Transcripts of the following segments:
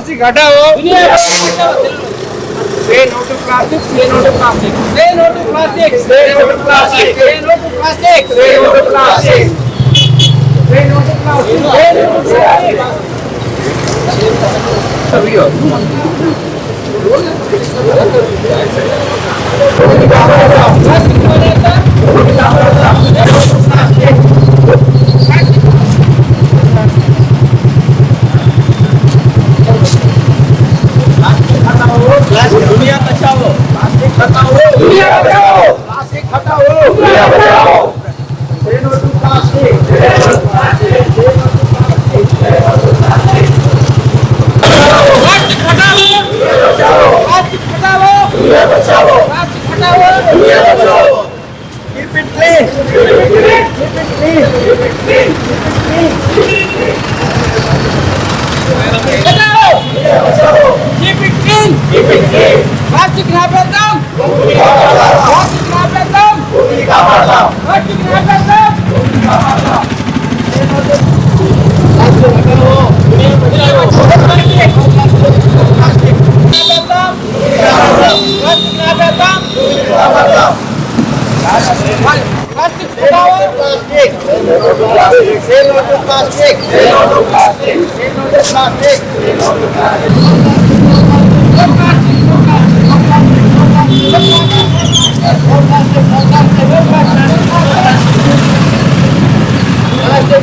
Plastic हटाओ Say no to plastic. Say no to plastic. Say no to plastic. Say no to plastic. Say no to plastic. Say no to plastic. Say no to plastic. Say no to plastic. सभी हो plastic plastic દુનિયા બચાવો. Plastic હટાવો દુનિયા બચાવો. Plastic હટાવો. દુનિયા બચાવો. plastic. No to plastic. No to plastic. No to plastic. Plastic,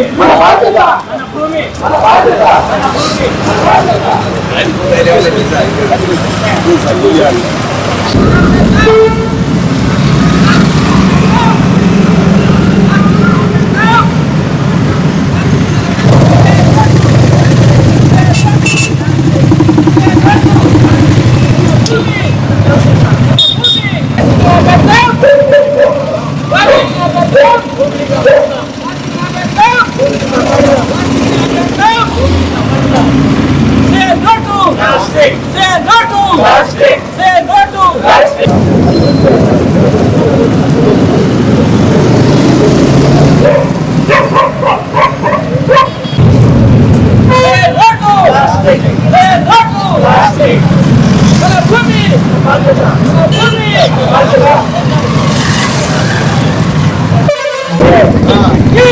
మన భూమి Mana betam? మన భూమి Mana betam? Say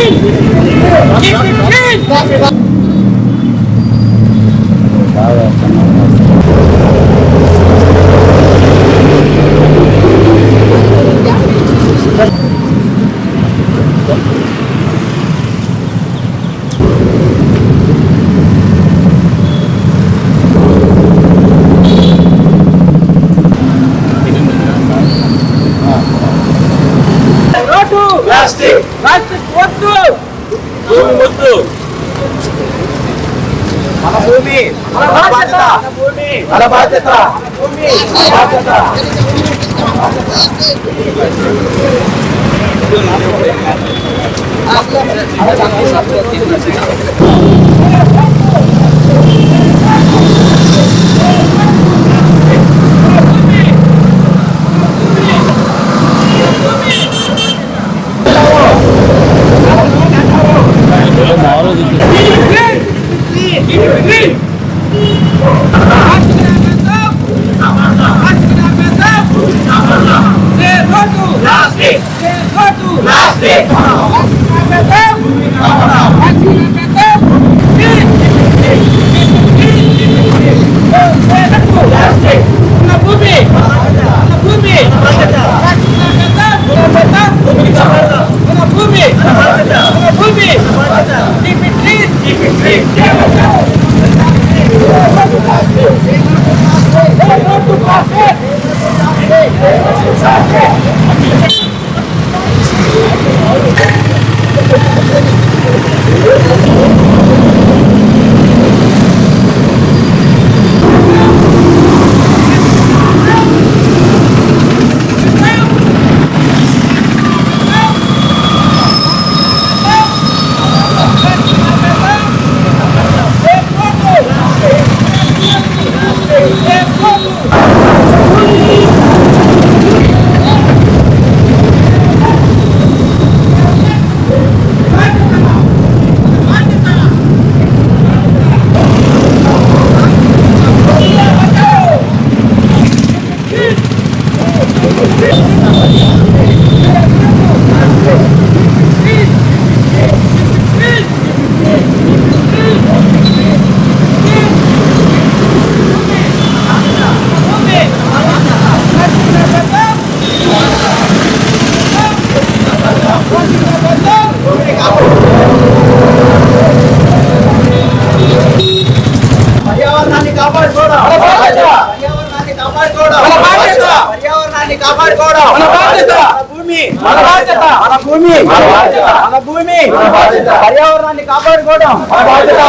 Keep it clean! మన భూమి మన బాధ్యత మన బాధ్యత భూమి మన Eu moro do Na bumi! Na bumi! Na bumi! Na bumi! it clean. Say no to plastic. పర్యావరణాన్ని భూమి మన బాధ్యత. మన భూమి మన బాధ్యత. మన భూమి మన బాధ్యత. పర్యావరణాన్ని కాపాడుకోవడం మన బాధ్యత.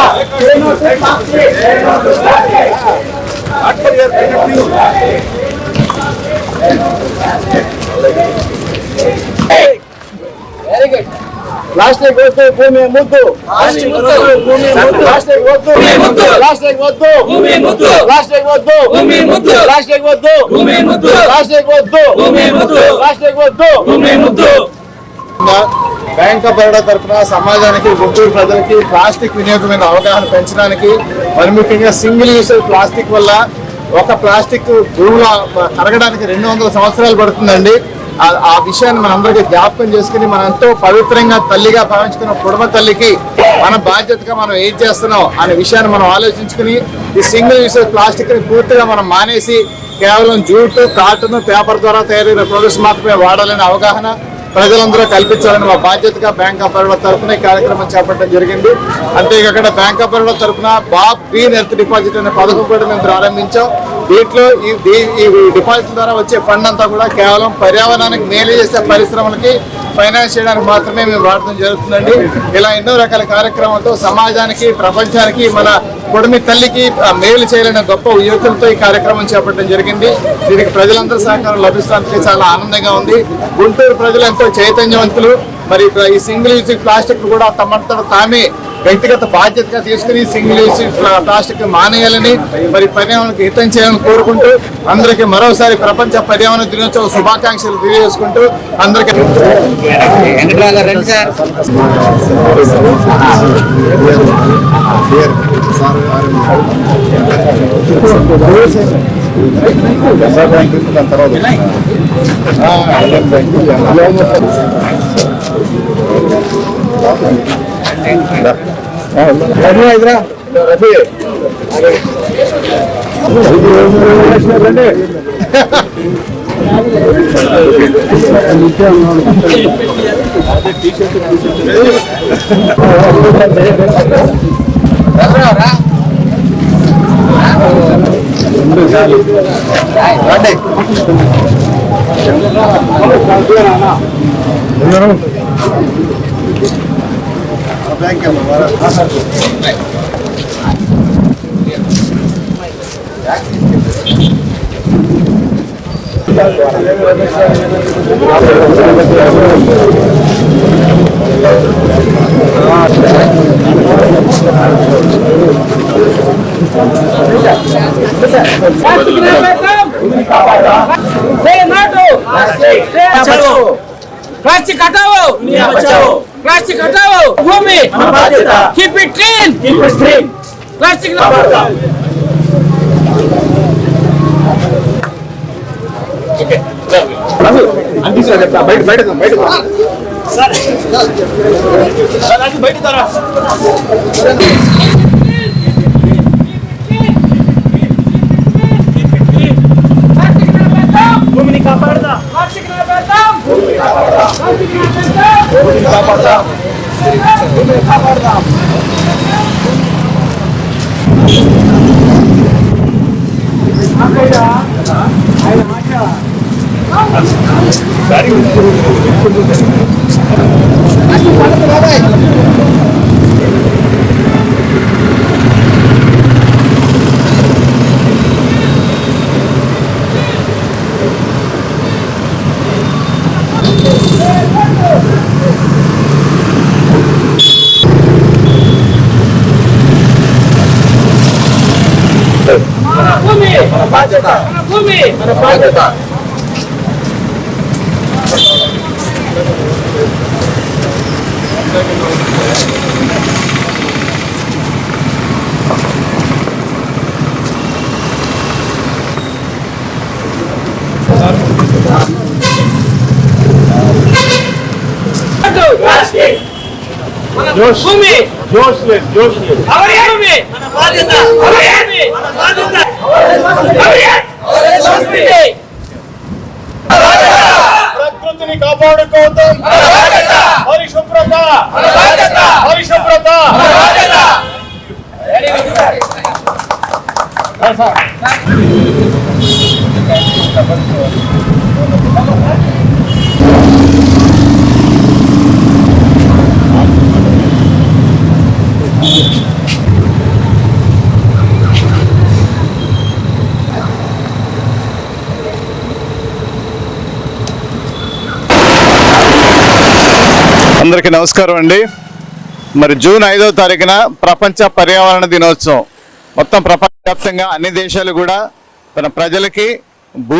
Say ప్లాస్టిక్ వద్దు భూమి ముద్దు ప్లాస్టిక్ వద్దు. భూమి ముద్దు ప్లాస్టిక్ వద్దు. భూమి ముద్దు. ప్లాస్టిక్ వద్దు. భూమి ముద్దు. ప్లాస్టిక్ వద్దు. భూమి ముద్దు. ప్లాస్టిక్ వద్దు. భూమి ముద్దు. ప్లాస్టిక్ వద్దు. బ్యాంక్ ఆఫ్ బరోడా తరఫున సమాజానికి గుంటూరు ప్రజలకి ప్లాస్టిక్ వినియోగం మీద అవగాహన పెంచడానికి మరి ముఖ్యంగా సింగిల్ యూస్ ప్లాస్టిక్ వల్ల ఒక ప్లాస్టిక్ భూమిలో కరగడానికి రెండు వందల సంవత్సరాలు పడుతుందండి. ఆ- విషయాన్ని విషయాన్ని మనందరికీ జ్ఞాపకం చేసుకుని మనం ఎంతో పవిత్రంగా తల్లిగా భావించుకున్న కుటుంబ తల్లికి మన బాధ్యతగా మనం ఏం చేస్తున్నాం అనే విషయాన్ని మనం ఆలోచించుకుని ఈ సింగిల్ యూస్ ప్లాస్టిక్ని పూర్తిగా మనం మానేసి కేవలం జూటు కాటన్ పేపర్ ద్వారా తయారైన ప్రొడక్ట్స్ మాత్రమే వాడాలనే అవగాహన ప్రజలందరూ కల్పించాలని మా బాధ్యతగా బ్యాంక్ ఆఫ్ బరోడా తరఫున ఈ కార్యక్రమం చేపట్టడం జరిగింది. అంతేకాకుండా బ్యాంక్ ఆఫ్ బరోడా తరఫున బాబ్ గ్రీన్ ఎర్త్ డిపాజిట్ అనే పథకం కూడా మేము ప్రారంభించాం. దీంట్లో ఈ ఈ డిపాజిట్ ద్వారా వచ్చే ఫండ్ అంతా కూడా కేవలం పర్యావరణానికి మేలు చేసే పరిశ్రమలకి ఫైనాన్స్ చేయడానికి మాత్రమే మేము వాడటం జరుగుతుందండి. ఇలా ఎన్నో రకాల కార్యక్రమాలతో సమాజానికి ప్రపంచానికి మన కొడుమి తల్లికి మేలు చేయాలనే గొప్ప యువతులతో ఈ కార్యక్రమం చేపట్టడం జరిగింది. దీనికి ప్రజలందరూ సహకారం లభిస్తానికి చాలా ఆనందంగా ఉంది. గుంటూరు ప్రజలు ఎంతో చైతన్యవంతులు. మరి ఈ సింగిల్ యూజ్ ప్లాస్టిక్ కూడా తమంతట తామే వ్యక్తిగత బాధ్యతగా తీసుకుని సింగిల్ ప్లాస్టిక్ మానేయాలని మరి పర్యావరణకు హితం చేయాలని కోరుకుంటూ అందరికీ మరోసారి ప్రపంచ పర్యావరణ దినోత్సవ శుభాకాంక్షలు తెలియజేసుకుంటూ అందరికీ తర్వాత రండి. थैंक यू हमारा खासा प्लास्टिक हटाओ प्लास्टिक हटाओ दुनिया बचाओ प्लास्टिक हटाओ भूमि। Keep it clean keep it clean plastic ना ठीक है सर बैठ बैठ बैठ सर सर आज बैठ जरा भूमि का पर्दा ఆయన బాధ్యత మన భూమి మన బాధ్యత ప్లాస్టిక్ మన భూమి జోష్ లేదు జోష్ లేదు అవరి భూమి మన బాధ్యత అవరి భూమి మన బాధ్యత అవరి సంస్కృతి ప్రకృతిని కాపాడుకోవటం పరిశుభ్రత పరిశుభ్రత అందరికీ నమస్కారం అండి. మరి జూన్ ఐదో తారీఖున ప్రపంచ పర్యావరణ దినోత్సవం. మొత్తం ప్రపంచవ్యాప్తంగా అన్ని దేశాలు కూడా తన ప్రజలకి భూ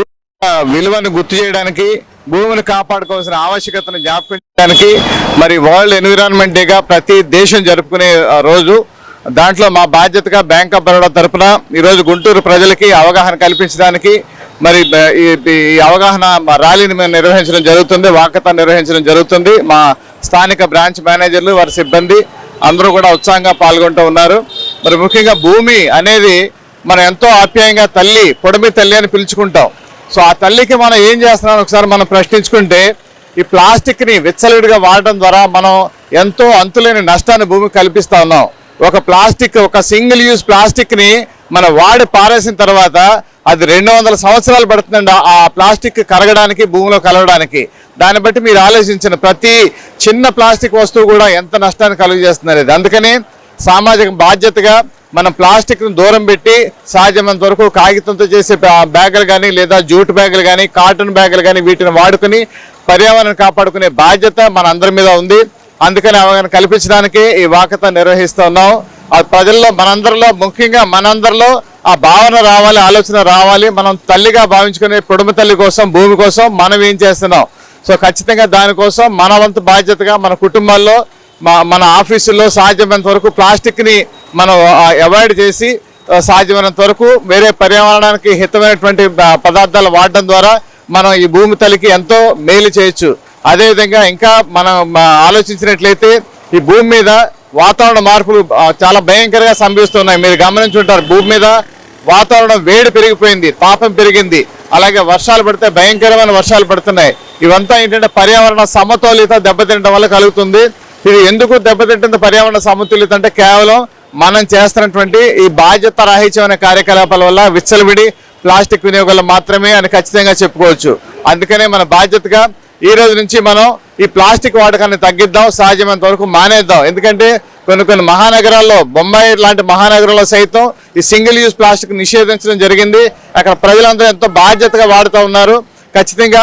విలువను గుర్తు చేయడానికి భూమిని కాపాడుకోవాల్సిన ఆవశ్యకతను జ్ఞాపకం చేయడానికి మరి వరల్డ్ ఎన్విరాన్మెంట్ డేగా ప్రతి దేశం జరుపుకునే ఆ, రోజు. దాంట్లో మా బాధ్యతగా బ్యాంక్ ఆఫ్ బరోడా తరఫున ఈరోజు గుంటూరు ప్రజలకి అవగాహన కల్పించడానికి మరి ఈ అవగాహన ర్యాలీని మేము నిర్వహించడం జరుగుతుంది వాకథాన్ నిర్వహించడం జరుగుతుంది. మా స్థానిక బ్రాంచ్ మేనేజర్లు వారి సిబ్బంది అందరూ కూడా ఉత్సాహంగా పాల్గొంటూ ఉన్నారు. మరి ముఖ్యంగా భూమి అనేది మనం ఎంతో ఆప్యాయంగా తల్లి పొడమి తల్లి అని పిలుచుకుంటాం. సో ఆ తల్లికి మనం ఏం చేస్తున్నాం ఒకసారి మనం ప్రశ్నించుకుంటే ఈ ప్లాస్టిక్ని విచ్చలవిడిగా వాడటం ద్వారా మనం ఎంతో అంతులేని నష్టాన్ని భూమికి కల్పిస్తూ ఉన్నాం. ఒక ప్లాస్టిక్ ఒక సింగిల్ యూజ్ ప్లాస్టిక్ని మన వాడి పారేసిన తర్వాత అది రెండు వందల సంవత్సరాలు పడుతుందండి ఆ- ప్లాస్టిక్ కరగడానికి భూమిలో కలవడానికి. దాన్ని బట్టి మీరు ఆలోచించిన ప్రతి చిన్న ప్లాస్టిక్ వస్తువు కూడా ఎంత నష్టాన్ని కలుగజేస్తుంది అది అందుకని సామాజిక బాధ్యతగా మనం ప్లాస్టిక్ను దూరం పెట్టి సాధ్యమైనంత వరకు కాగితంతో చేసే బ్యాగులు కానీ లేదా జూట్ బ్యాగులు కానీ కాటన్ బ్యాగులు కానీ వీటిని వాడుకుని పర్యావరణం కాపాడుకునే బాధ్యత మన అందరి మీద ఉంది. అందుకని అవగాహన కల్పించడానికి ఈ వాకత నిర్వహిస్తున్నాం ఆ ప్రజల్లో మనందరిలో ముఖ్యంగా మనందరిలో ఆ భావన రావాలి ఆలోచన రావాలి. మనం తల్లిగా భావించుకునే కుటుంబ తల్లి కోసం భూమి కోసం మనం ఏం చేస్తున్నాం? సో ఖచ్చితంగా దానికోసం మన వంతు బాధ్యతగా మన కుటుంబాల్లో మా మన ఆఫీసుల్లో సాధ్యమైనంత వరకు ప్లాస్టిక్ని మనం అవాయిడ్ చేసి సాధ్యమైనంత వరకు వేరే పర్యావరణానికి హితమైనటువంటి పదార్థాలు వాడడం ద్వారా మనం ఈ భూమి తల్లికి ఎంతో మేలు చేయొచ్చు. అదేవిధంగా ఇంకా మనం ఆలోచించినట్లయితే ఈ భూమి మీద వాతావరణ మార్పులు చాలా భయంకరంగా సంభవిస్తున్నాయి. మీరు గమనించుంటారు భూమి మీద వాతావరణం వేడి పెరిగిపోయింది తాపం పెరిగింది. అలాగే వర్షాలు పడితే భయంకరమైన వర్షాలు పడుతున్నాయి. ఇవంతా ఏంటంటే పర్యావరణ సమతుల్యత దెబ్బతినడం వల్ల కలుగుతుంది. ఇది ఎందుకు దెబ్బతింటుంది పర్యావరణ సమతుల్యత అంటే కేవలం మనం చేస్తున్నటువంటి ఈ బాధ్యత రాహిత్యమైన కార్యకలాపాల వల్ల విచ్చలవిడి ప్లాస్టిక్ వినియోగం మాత్రమే అని ఖచ్చితంగా చెప్పుకోవచ్చు. అందుకనే మన బాధ్యతగా ఈ రోజు నుంచి మనం ఈ ప్లాస్టిక్ వాడకాన్ని తగ్గిద్దాం సాధ్యమైనంత వరకు మానేద్దాం. ఎందుకంటే కొన్ని కొన్ని మహానగరాల్లో బొంబాయి లాంటి మహానగరంలో సైతం ఈ సింగిల్ యూజ్ ప్లాస్టిక్ నిషేధించడం జరిగింది. అక్కడ ప్రజలందరూ ఎంతో బాధ్యతగా వాడుతూ ఉన్నారు. ఖచ్చితంగా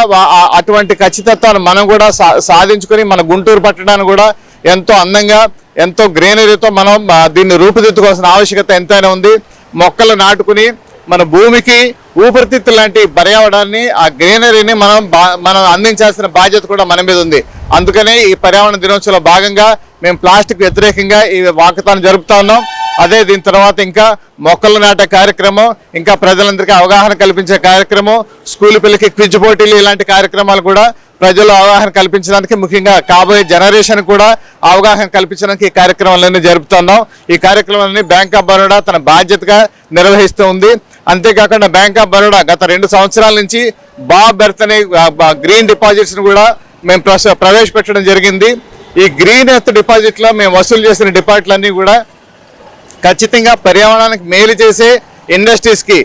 అటువంటి ఖచ్చితత్వాన్ని మనం కూడా సా- సాధించుకొని మన గుంటూరు పట్టణాన్ని కూడా ఎంతో అందంగా ఎంతో గ్రీనరీతో మనం దీన్ని రూపుదిద్దుకోవాల్సిన ఆవశ్యకత ఎంతైనా ఉంది. మొక్కలు నాటుకుని మన భూమికి ఊపిరితిత్తు లాంటి పర్యావరణాన్ని ఆ గ్రీనరీని మనం బా- మనం అందించాల్సిన బాధ్యత కూడా మన మీద ఉంది. అందుకనే ఈ పర్యావరణ దినోత్సవంలో భాగంగా మేము ప్లాస్టిక్ వ్యతిరేకంగా ఈ వాకతాన్ని జరుపుతా ఉన్నాం. అదే దీని తర్వాత ఇంకా మొక్కలు నాటే కార్యక్రమం ఇంకా ప్రజలందరికీ అవగాహన కల్పించే కార్యక్రమం స్కూల్ పిల్లలకి క్విజ్ పోటీలు ఇలాంటి కార్యక్రమాలు కూడా ప్రజలు అవగాహన కల్పించడానికి ముఖ్యంగా కాబోయే జనరేషన్ కూడా అవగాహన కల్పించడానికి ఈ కార్యక్రమాలన్నీ జరుపుతున్నాం ఈ కార్యక్రమాలన్నీ బ్యాంక్ ఆఫ్ బరోడా తన బాధ్యతగా నిర్వహిస్తూ ఉంది. అంతేకాకుండా బ్యాంక్ ఆఫ్ బరోడా గత రెండు సంవత్సరాల నుంచి బా బెర్త్ అనే బా- గ్రీన్ డిపాజిట్స్ని కూడా మేము ప్రస- ప్రవేశపెట్టడం జరిగింది. ఈ గ్రీన్ ఎర్త్ డిపాజిట్లో మేము వసూలు చేసిన డిపాజిట్లన్నీ కూడా ఖచ్చితంగా పర్యావరణానికి మేలు చేసే ఇండస్ట్రీస్కి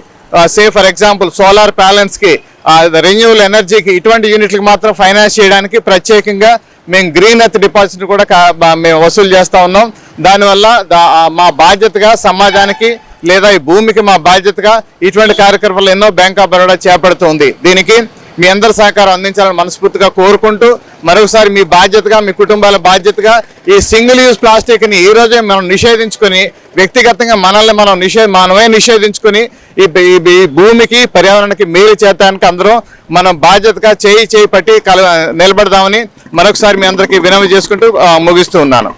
సే ఫర్ ఎగ్జాంపుల్ సోలార్ ప్యాలెన్స్కి రెన్యూవల్ ఎనర్జీకి ఇటువంటి యూనిట్లకు మాత్రం ఫైనాన్స్ చేయడానికి ప్రత్యేకంగా మేము గ్రీన్ ఎర్త్ డిపాజిట్ కూడా మేము వసూలు చేస్తూ ఉన్నాం. దానివల్ల మా బాధ్యతగా సమాజానికి లేదా ఈ భూమికి మా బాధ్యతగా ఇటువంటి కార్యక్రమాలు ఎన్నో బ్యాంక్ ఆఫ్ బరోడా చేపడుతుంది. దీనికి మీ అందరి సహకారం అందించాలని మనస్ఫూర్తిగా కోరుకుంటూ మరొకసారి మీ బాధ్యతగా మీ కుటుంబాల బాధ్యతగా ఈ సింగిల్ యూజ్ ప్లాస్టిక్ని ఈ రోజే మనం నిషేధించుకొని వ్యక్తిగతంగా మనల్ని మనం నిషే మనమే నిషేధించుకొని ఈ భూమికి పర్యావరణానికి మేలు చేతానికి అందరం మనం బాధ్యతగా చేయి చేయి పట్టి కల నిలబడదామని మరొకసారి మీ అందరికీ వినవి చేసుకుంటూ ముగిస్తూ ఉన్నాను.